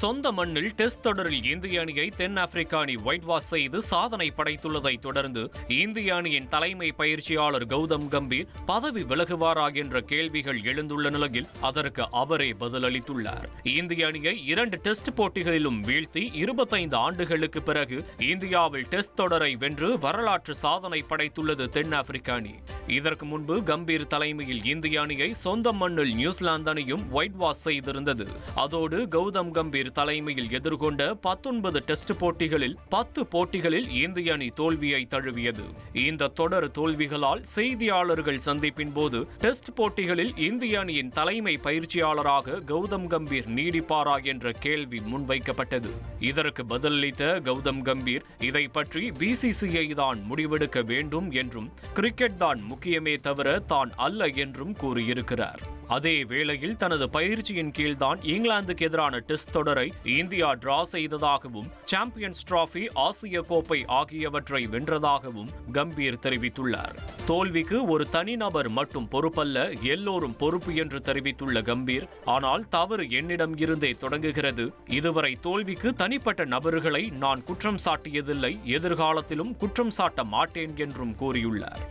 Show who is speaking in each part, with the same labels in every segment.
Speaker 1: சொந்த மண்ணில் டெஸ்ட் தொடரில் இந்திய அணியை தென்னாப்பிரிக்க அணி ஒயிட் வாஷ் செய்து சாதனை படைத்துள்ளதை தொடர்ந்து இந்திய அணியின் தலைமை பயிற்சியாளர் கௌதம் கம்பீர் பதவி விலகுவாரா என்ற கேள்விகள் எழுந்துள்ள நிலையில் அதற்கு அவரே பதிலளித்துள்ளார் இந்திய அணியை இரண்டு டெஸ்ட் போட்டிகளிலும் வீழ்த்தி இருபத்தைந்து ஆண்டுகளுக்கு பிறகு இந்தியாவில் டெஸ்ட் தொடரை வென்று வரலாற்று சாதனை படைத்துள்ளது தென்னாப்பிரிக்க அணி இதற்கு முன்பு கம்பீர் தலைமையில் இந்திய அணியை சொந்த மண்ணில் நியூசிலாந்து அணியும் ஒயிட் வாஷ் செய்திருந்தது அதோடு கௌதம் கம்பீர் பேர் தலைமையில் எதிர்கொண்ட பத்தொன்பது டெஸ்ட் போட்டிகளில் பத்து போட்டிகளில் இந்திய அணி தோல்வியை தழுவியது இந்த தொடர் தோல்விகளால் செய்தியாளர்கள் சந்திப்பின் போது டெஸ்ட் போட்டிகளில் இந்திய அணியின் தலைமை பயிற்சியாளராக கௌதம் கம்பீர் நீடிப்பாரா என்ற கேள்வி முன்வைக்கப்பட்டது இதற்கு பதிலளித்த கௌதம் கம்பீர் இதை பற்றி பிசிசிஐ தான் முடிவெடுக்க வேண்டும் என்றும் கிரிக்கெட் தான் முக்கியமே தவிர தான் அல்ல என்றும் கூறியிருக்கிறார் அதே வேளையில் தனது பயிற்சியின் கீழ்தான் இங்கிலாந்துக்கு எதிரான டெஸ்ட் தொடரை இந்தியா டிரா செய்ததாகவும் சாம்பியன்ஸ் டிராபி ஆசிய கோப்பை ஆகியவற்றை வென்றதாகவும் கம்பீர் தெரிவித்துள்ளார் தோல்விக்கு ஒரு தனிநபர் மட்டும் பொறுப்பல்ல எல்லோரும் பொறுப்பு என்று தெரிவித்துள்ள கம்பீர் ஆனால் தவறு என்னிடம் இருந்தே தொடங்குகிறது இதுவரை தோல்விக்கு தனிப்பட்ட நபர்களை நான் குற்றம் சாட்டியதில்லை எதிர்காலத்திலும் குற்றம் சாட்ட மாட்டேன் என்றும் கூறியுள்ளார்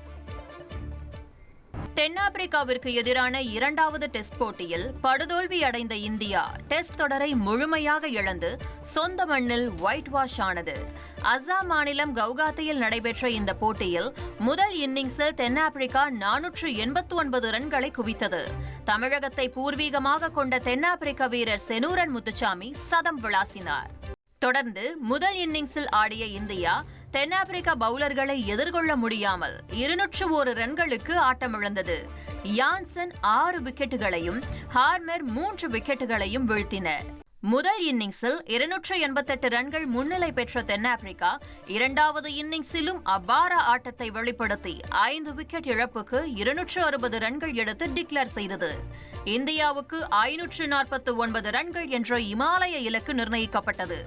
Speaker 2: தென்னாப்பிரிக்காவிற்கு எதிரான இரண்டாவது டெஸ்ட் போட்டியில் படுதோல்வி அடைந்த இந்தியா டெஸ்ட் தொடரை முழுமையாக இழந்து சொந்த மண்ணில் ஒயிட் வாஷ் ஆனது அசாம் மாநிலம் கவுகாத்தியில் நடைபெற்ற இந்த போட்டியில் முதல் இன்னிங்ஸில் தென்னாப்பிரிக்கா நானூற்று எண்பத்தி ஒன்பது ரன்களை குவித்தது தமிழகத்தை பூர்வீகமாக கொண்ட தென்னாப்பிரிக்க வீரர் செனூரன் முத்துச்சாமி சதம் விளாசினார் தொடர்ந்து முதல் இன்னிங்ஸில் ஆடிய இந்தியா தென்னாப்பிரிக்க பவுலர்களை எதிர்கொள்ள முடியாமல் இருநூற்று ஒரு ரன்களுக்கு ஆட்டமிழந்தது யான்சன் ஆறு விக்கெட்டுகளையும் ஹார்மர் மூன்று விக்கெட்டுகளையும் வீழ்த்தினர் முதல் இன்னிங்ஸில் இருநூற்று எண்பத்தெட்டு ரன்கள் முன்னிலை பெற்ற தென்னாப்பிரிக்கா இரண்டாவது இன்னிங்ஸிலும் அபார ஆட்டத்தை வெளிப்படுத்தி ஐந்து விக்கெட் இழப்புக்கு இருநூற்று அறுபது ரன்கள் எடுத்து டிக்ளேர் செய்தது இந்தியாவுக்கு ஐநூற்று நாற்பத்தி ஒன்பது ரன்கள் என்ற இமாலய இலக்கு நிர்ணயிக்கப்பட்டது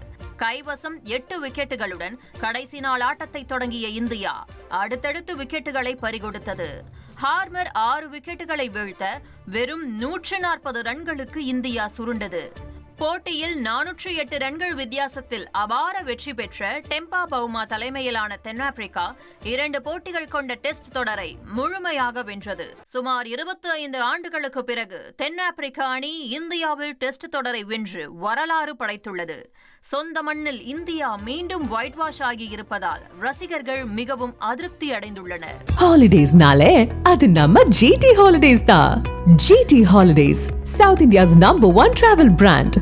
Speaker 2: கைவசம் எட்டு விக்கெட்டுகளுடன் கடைசி நாள் ஆட்டத்தை தொடங்கிய இந்தியா அடுத்தடுத்து விக்கெட்டுகளை பறிகொடுத்தது ஹார்மர் ஆறு விக்கெட்டுகளை வீழ்த்த வெறும் நூற்று நாற்பது ரன்களுக்கு இந்தியா சுருண்டது போட்டியில் நானூற்றி எட்டு ரன்கள் வித்தியாசத்தில் அபார வெற்றி பெற்ற டெம்பா பவுமா தலைமையிலான தென்னாப்பிரிக்கா இரண்டு போட்டிகள் கொண்ட டெஸ்ட் தொடரை முழுமையாக வென்றது சுமார் இருபத்தி ஐந்து ஆண்டுகளுக்கு பிறகு தென்னாப்பிரிக்கா அணி இந்தியாவில் டெஸ்ட் தொடரை வென்று வரலாறு படைத்துள்ளது சொந்த மண்ணில் இந்தியா மீண்டும் ஒயிட் வாஷ் ஆகி இருப்பதால் ரசிகர்கள் மிகவும் அதிருப்தி அடைந்துள்ளனர்
Speaker 3: ஹாலிடேஸ்னாலே அது நம்ம ஜிடி ஹாலிடேஸ் தான் GT holidays south India's number one travel brand